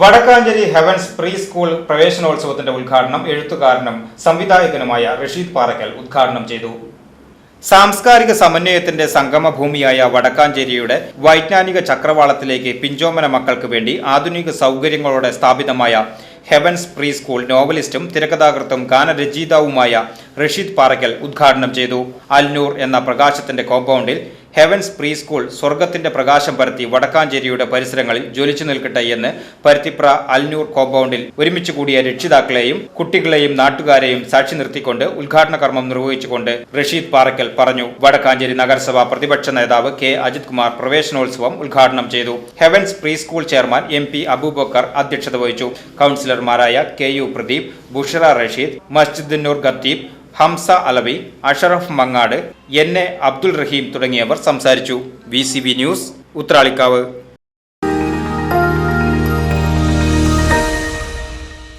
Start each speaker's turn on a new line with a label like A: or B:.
A: Vadakkanchery heavens preschool പ്രവേശനോത്സവത്തിന്റെ ഉദ്ഘാടനം എഴുത്തുകാരനും സംവിധായകനുമായ റഷീദ് പാറക്കൽ ഉദ്ഘാടനം ചെയ്തു. സാംസ്കാരിക സമന്വയത്തിന്റെ സംഗമഭൂമിയായ വടക്കാഞ്ചേരിയുടെ വൈജ്ഞാനിക ചക്രവാളത്തിലേക്ക് പിഞ്ചോമന മക്കൾക്ക് വേണ്ടി ആധുനിക സൗകര്യങ്ങളോടെ സ്ഥാപിതമായ ഹെവൻസ് പ്രീ സ്കൂൾ നോവലിസ്റ്റും തിരക്കഥാകൃത്തും ഗാനരചയിതാവുമായ റഷീദ് പാറക്കൽ ഉദ്ഘാടനം ചെയ്തു. അൽനൂർ എന്ന പ്രകാശത്തിന്റെ കോമ്പൗണ്ടിൽ ഹെവൻസ് പ്രീ സ്കൂൾ സ്വർഗത്തിന്റെ പ്രകാശം പരത്തി വടക്കാഞ്ചേരിയുടെ പരിസരങ്ങളിൽ ജ്വലിച്ചു നിൽക്കട്ടെ എന്ന് പരുത്തിപ്ര അൽനൂർ കോമ്പൗണ്ടിൽ ഒരുമിച്ചു കൂടിയ രക്ഷിതാക്കളെയും കുട്ടികളെയും നാട്ടുകാരെയും സാക്ഷി നിർത്തിക്കൊണ്ട് ഉദ്ഘാടന കർമ്മം നിർവഹിച്ചുകൊണ്ട് റഷീദ് പാറക്കൽ പറഞ്ഞു. വടക്കാഞ്ചേരി നഗരസഭ പ്രതിപക്ഷ നേതാവ് കെ അജിത് കുമാർ പ്രവേശനോത്സവം ഉദ്ഘാടനം ചെയ്തു. Heavens preschool chairman M P Abubakar അധ്യക്ഷത വഹിച്ചു. കൗൺസിലർമാരായ കെ യു പ്രദീപ് ബുഷറ റഷീദ് മസ്ജിദുന്നൂർ ഖത്തീബ് ഹംസ അലവി അഷറഫ് മങ്ങാട് എൻ എ അബ്ദുൾ റഹീം തുടങ്ങിയവർ സംസാരിച്ചു. V news Uthralikkavu.